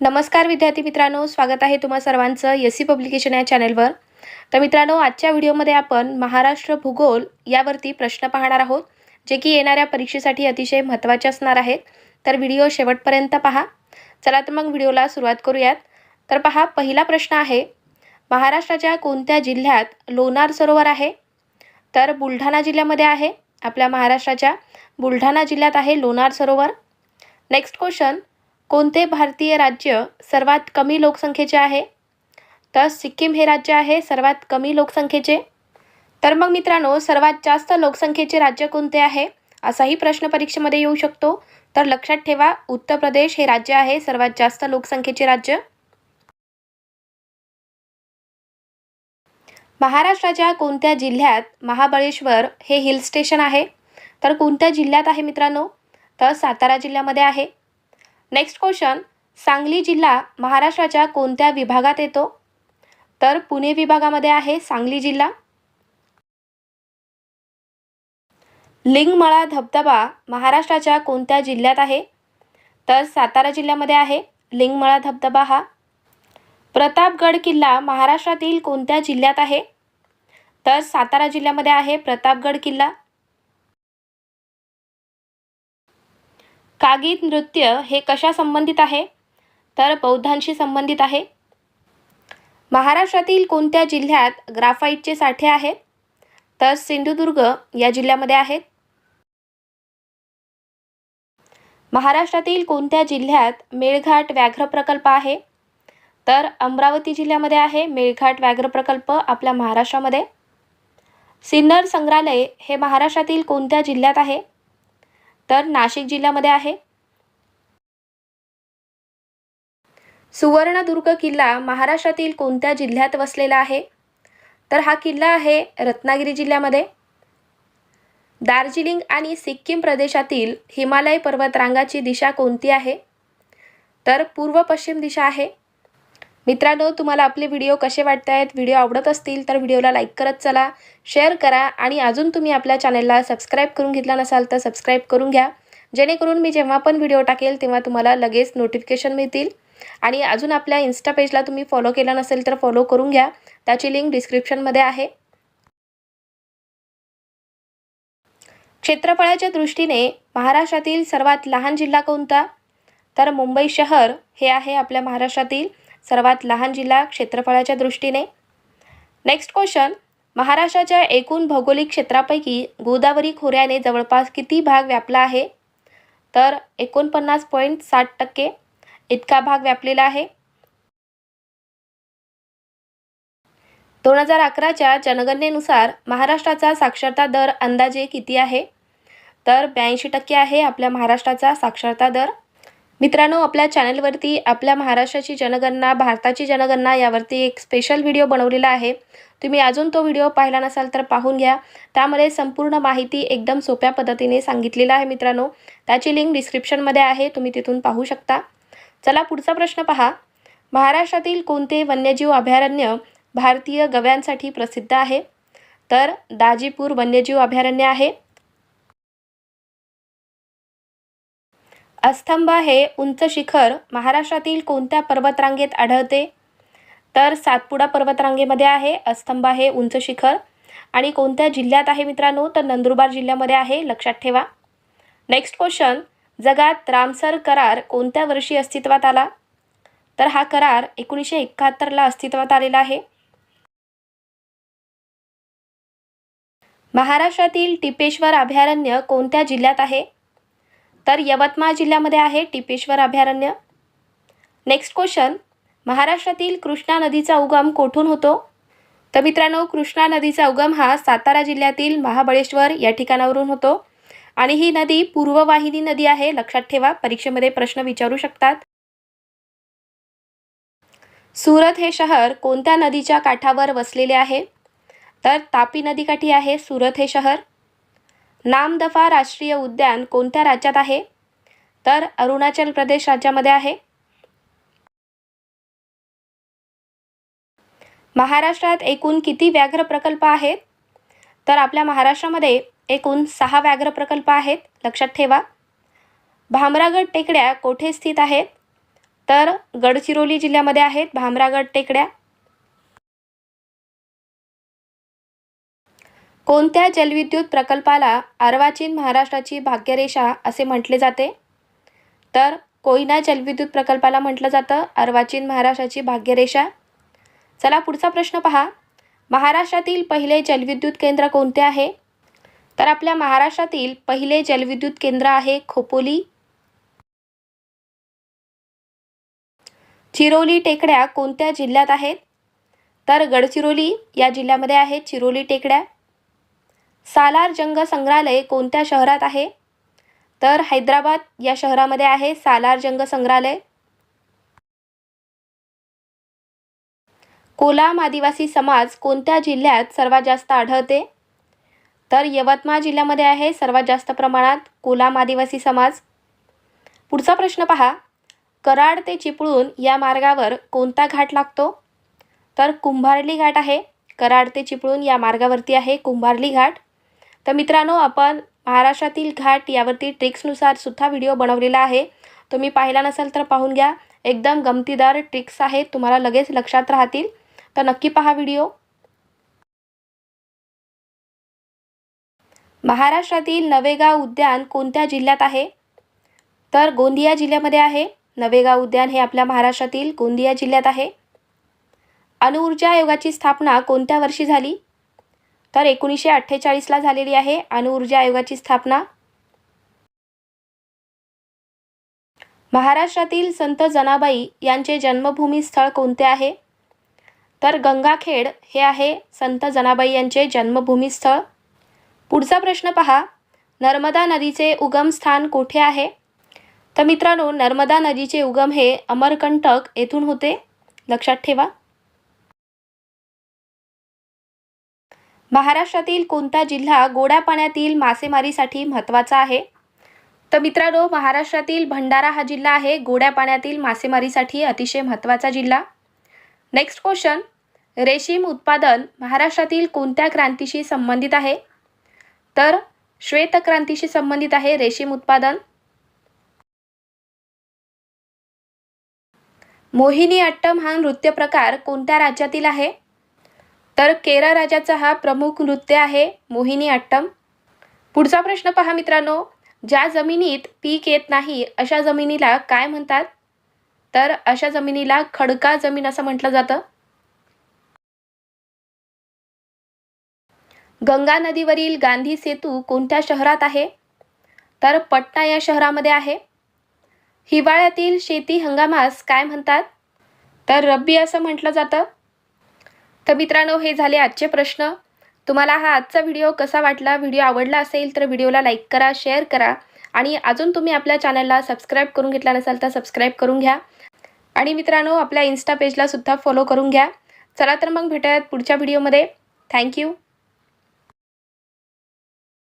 नमस्कार विद्यार्थी मित्रांनो स्वागत आहे तुम्हा सर्वांचं एस सी पब्लिकेशन या चॅनलवर. तर मित्रांनो आजच्या व्हिडिओमध्ये आपण महाराष्ट्र भूगोल यावरती प्रश्न पाहणार आहोत जे की येणाऱ्या परीक्षेसाठी अतिशय महत्त्वाचे असणार आहेत. तर व्हिडिओ शेवटपर्यंत पहा. चला तर मग व्हिडिओला सुरुवात करूयात. तर पहा पहिला प्रश्न आहे महाराष्ट्राच्या कोणत्या जिल्ह्यात लोणार सरोवर आहे? तर बुलढाणा जिल्ह्यामध्ये आहे. आपल्या महाराष्ट्राच्या बुलढाणा जिल्ह्यात आहे लोणार सरोवर. नेक्स्ट क्वेश्चन कोणते भारतीय राज्य सर्वात कमी लोकसंख्येचे आहे? तर सिक्कीम हे राज्य आहे सर्वात कमी लोकसंख्येचे. तर मग मित्रांनो सर्वात जास्त लोकसंख्येचे राज्य कोणते आहे? असाही प्रश्न परीक्षेमध्ये येऊ शकतो. तर लक्षात ठेवा उत्तर प्रदेश हे राज्य आहे सर्वात जास्त लोकसंख्येचे राज्य. महाराष्ट्राच्या कोणत्या जिल्ह्यात महाबळेश्वर हे हिल स्टेशन आहे? तर कोणत्या जिल्ह्यात आहे मित्रांनो? तर सातारा जिल्ह्यामध्ये आहे. नेक्स्ट क्वेश्चन सांगली जिल्हा महाराष्ट्राच्या कोणत्या विभागात येतो? तर पुणे विभागामध्ये आहे सांगली जिल्हा. लिंगमळा धबधबा महाराष्ट्राच्या कोणत्या जिल्ह्यात आहे? तर सातारा जिल्ह्यामध्ये आहे लिंगमळा धबधबा हा. प्रतापगड किल्ला महाराष्ट्रातील कोणत्या जिल्ह्यात आहे? तर सातारा जिल्ह्यामध्ये आहे प्रतापगड किल्ला. कागीत नृत्य हे कशा संबंधित आहे? तर बौद्धांशी संबंधित आहे. महाराष्ट्रातील कोणत्या जिल्ह्यात ग्राफाईटचे साठे आहेत? तर सिंधुदुर्ग या जिल्ह्यामध्ये आहेत. महाराष्ट्रातील कोणत्या जिल्ह्यात मेळघाट व्याघ्र प्रकल्प आहे? तर अमरावती जिल्ह्यामध्ये आहे. मेळघाट व्याघ्र प्रकल्प आपल्या महाराष्ट्रामध्ये. सिन्नर संग्रहालय हे महाराष्ट्रातील कोणत्या जिल्ह्यात आहे? तर नाशिक जिल्ह्यामध्ये आहे. सुवर्णदुर्ग किल्ला महाराष्ट्रातील कोणत्या जिल्ह्यात वसलेला आहे? तर हा किल्ला आहे रत्नागिरी जिल्ह्यामध्ये. दार्जिलिंग आणि सिक्कीम प्रदेशातील हिमालय पर्वतरांगाची दिशा कोणती आहे? तर पूर्व पश्चिम दिशा आहे. मित्रांनो तुम्हाला आपले व्हिडिओ कसे वाटत आहेत व्हिडिओ आवडत असतील तर व्हिडिओला लाईक करत चला शेअर करा आणि अजून तुम्ही आपल्या चॅनलला सबस्क्राईब करून घेतला नसाल तर सबस्क्राईब करून घ्या. जेणेकरून मी जेव्हा पण व्हिडिओ टाकेल तेव्हा तुम्हाला लगेच नोटिफिकेशन मिळतील. आणि अजून आपल्या इन्स्टा पेजला तुम्ही फॉलो केला नसेल तर फॉलो करून घ्या. त्याची लिंक डिस्क्रिप्शनमध्ये आहे. क्षेत्रफळाच्या दृष्टीने महाराष्ट्रातील सर्वात लहान जिल्हा कोणता? तर मुंबई शहर हे आहे आपल्या महाराष्ट्रातील. सर्वात लहान जिल्हा क्षेत्रफळाच्या दृष्टीने? नेक्स्ट क्वेश्चन महाराष्ट्राच्या एकूण भौगोलिक क्षेत्रापैकी गोदावरी खोऱ्याने जवळपास किती भाग व्यापला आहे? तर एकोणपन्नास पॉईंट साठ टक्के. इतका भाग व्यापलेला आहे. दोन हजार अकराच्या जनगणनेनुसार महाराष्ट्राचा साक्षरता दर अंदाजे किती आहे? तर ब्याऐंशी टक्के आहे आपल्या महाराष्ट्राचा साक्षरता दर. मित्रांनो आपल्या चॅनलवरती आपल्या महाराष्ट्राची जनगणना भारताची जनगणना यावरती एक स्पेशल व्हिडिओ बनवलेला आहे. तुम्ही अजून तो व्हिडिओ पाहिला नसाल तर पाहून घ्या. त्यामध्ये संपूर्ण माहिती एकदम सोप्या पद्धतीने सांगितलेला आहे मित्रांनो. त्याची लिंक डिस्क्रिप्शनमध्ये आहे तुम्ही तिथून पाहू शकता. चला पुढचा प्रश्न पहा. महाराष्ट्रातील कोणते वन्यजीव अभयारण्य भारतीय गव्यांसाठी प्रसिद्ध आहे? तर दाजीपूर वन्यजीव अभयारण्य आहे. अस्तंभ हे उंच शिखर महाराष्ट्रातील कोणत्या पर्वतरांगेत आढळते? तर सातपुडा पर्वतरांगेमध्ये आहे अस्तंभ हे उंच शिखर. आणि कोणत्या जिल्ह्यात आहे मित्रांनो? तर नंदुरबार जिल्ह्यामध्ये आहे लक्षात ठेवा. नेक्स्ट क्वेश्चन जगात रामसर करार कोणत्या वर्षी अस्तित्वात आला? तर हा करार एकोणीसशे एकाहत्तरला अस्तित्वात आलेला आहे. महाराष्ट्रातील टिपेश्वर अभयारण्य कोणत्या जिल्ह्यात आहे? तर यवतमाळ जिल्ह्यामध्ये आहे टिपेश्वर अभयारण्य. नेक्स्ट क्वेश्चन महाराष्ट्रातील कृष्णा नदीचा उगम कोठून होतो? तर मित्रांनो कृष्णा नदीचा उगम हा सातारा जिल्ह्यातील महाबळेश्वर या ठिकाणावरून होतो. आणि ही नदी पूर्ववाहिनी नदी आहे लक्षात ठेवा परीक्षेमध्ये प्रश्न विचारू शकतात. सुरत हे शहर कोणत्या नदीच्या काठावर वसलेले आहे? तर तापी नदीकाठी आहे सुरत हे शहर. नामदफा राष्ट्रीय उद्यान कोणत्या राज्यात आहे? तर अरुणाचल प्रदेश राज्यामध्ये आहे. महाराष्ट्रात एकूण किती व्याघ्र प्रकल्प आहेत? तर आपल्या महाराष्ट्रामध्ये एकूण सहा व्याघ्र प्रकल्प आहेत. लक्षात ठेवा. भामरागड टेकड्या कोठे स्थित आहेत? तर गडचिरोली जिल्ह्यामध्ये आहेत. भामरागड टेकड्या कोणत्या जलविद्युत प्रकल्पाला अर्वाचीन महाराष्ट्राची भाग्यरेषा असे म्हटले जाते? तर कोयना जलविद्युत प्रकल्पाला म्हटलं जातं अर्वाचीन महाराष्ट्राची भाग्यरेषा? चला पुढचा प्रश्न पहा. महाराष्ट्रातील पहिले जलविद्युत केंद्र कोणते आहे? तर आपल्या महाराष्ट्रातील पहिले जलविद्युत केंद्र आहे खोपोली. चिरोली टेकड्या कोणत्या जिल्ह्यात आहेत? तर गडचिरोली या जिल्ह्यामध्ये आहेत चिरोली टेकड्या. सालार जंग संग्रहालय कोणत्या शहरात आहे? तर हैदराबाद या शहरामध्ये आहे सालार जंग संग्रहालय. कोलाम आदिवासी समाज कोणत्या जिल्ह्यात सर्वात जास्त आढळते? तर यवतमाळ जिल्ह्यामध्ये आहे सर्वात जास्त प्रमाणात कोलाम आदिवासी समाज. पुढचा प्रश्न पहा. कराड ते चिपळूण या मार्गावर कोणता घाट लागतो? तर कुंभारली घाट आहे. कराड ते चिपळूण या मार्गावरती आहे कुंभारली घाट. तर मित्रांनो आपण महाराष्ट्रातील घाट यावरती ट्रिक्सनुसार सुद्धा व्हिडिओ बनवलेला आहे. तुम्ही पाहिला नसेल तर पाहून घ्या. एकदम गमतीदार ट्रिक्स आहेत तुम्हाला लगेच लक्षात राहतील. तर नक्की पहा व्हिडिओ. महाराष्ट्रातील नवेगाव उद्यान कोणत्या जिल्ह्यात आहे? तर गोंदिया जिल्ह्यामध्ये आहे. नवेगाव उद्यान हे आपल्या महाराष्ट्रातील गोंदिया जिल्ह्यात आहे. अणुऊर्जा आयोगाची स्थापना कोणत्या वर्षी झाली? तर एकोणीसशे अठ्ठेचाळीसला झालेली आहे. अणुऊर्जा आयोगाची स्थापना. महाराष्ट्रातील संत जनाबाई यांचे जन्मभूमी स्थळ कोणते आहे? तर गंगाखेड हे आहे संत जनाबाई यांचे जन्मभूमी स्थळ. पुढचा प्रश्न पहा. नर्मदा नदीचे उगम स्थान कोठे आहे? तर मित्रांनो नर्मदा नदीचे उगम हे अमरकंटक येथून होते. लक्षात ठेवा. महाराष्ट्रातील कोणता जिल्हा गोड्या पाण्यातील मासेमारीसाठी महत्त्वाचा आहे? तर मित्रांनो महाराष्ट्रातील भंडारा हा जिल्हा आहे. गोड्या पाण्यातील मासेमारीसाठी अतिशय महत्त्वाचा जिल्हा. नेक्स्ट क्वेश्चन रेशीम उत्पादन महाराष्ट्रातील कोणत्या क्रांतीशी संबंधित आहे? तर श्वेतक्रांतीशी संबंधित आहे रेशीम उत्पादन. मोहिनी अट्टम हा नृत्य प्रकार कोणत्या राज्यातील आहे? तर केरळ राज्याचा हा प्रमुख नृत्य आहे मोहिनी अट्टम. पुढचा प्रश्न पहा मित्रांनो ज्या जमिनीत पीक येत नाही अशा जमिनीला काय म्हणतात? तर अशा जमिनीला खडका जमीन असं म्हटलं जातं. गंगा नदीवरील गांधी सेतू कोणत्या शहरात आहे? तर पटना या शहरामध्ये आहे. हिवाळ्यातील शेती हंगामास काय म्हणतात? तर रब्बी असं म्हटलं जातं. तर मित्रांनो हे झाले आजचे प्रश्न. तुम्हाला हा आजचा व्हिडिओ कसा वाटला व्हिडिओ आवडला असेल तर व्हिडिओला लाईक करा शेअर करा आणि अजून तुम्ही आपल्या चॅनलला सबस्क्राईब करून घेतला नसाल तर सबस्क्राईब करून घ्या. आणि मित्रांनो आपल्या इन्स्टा पेजलासुद्धा फॉलो करून घ्या. चला तर मग भेटूयात पुढच्या व्हिडिओमध्ये. थँक्यू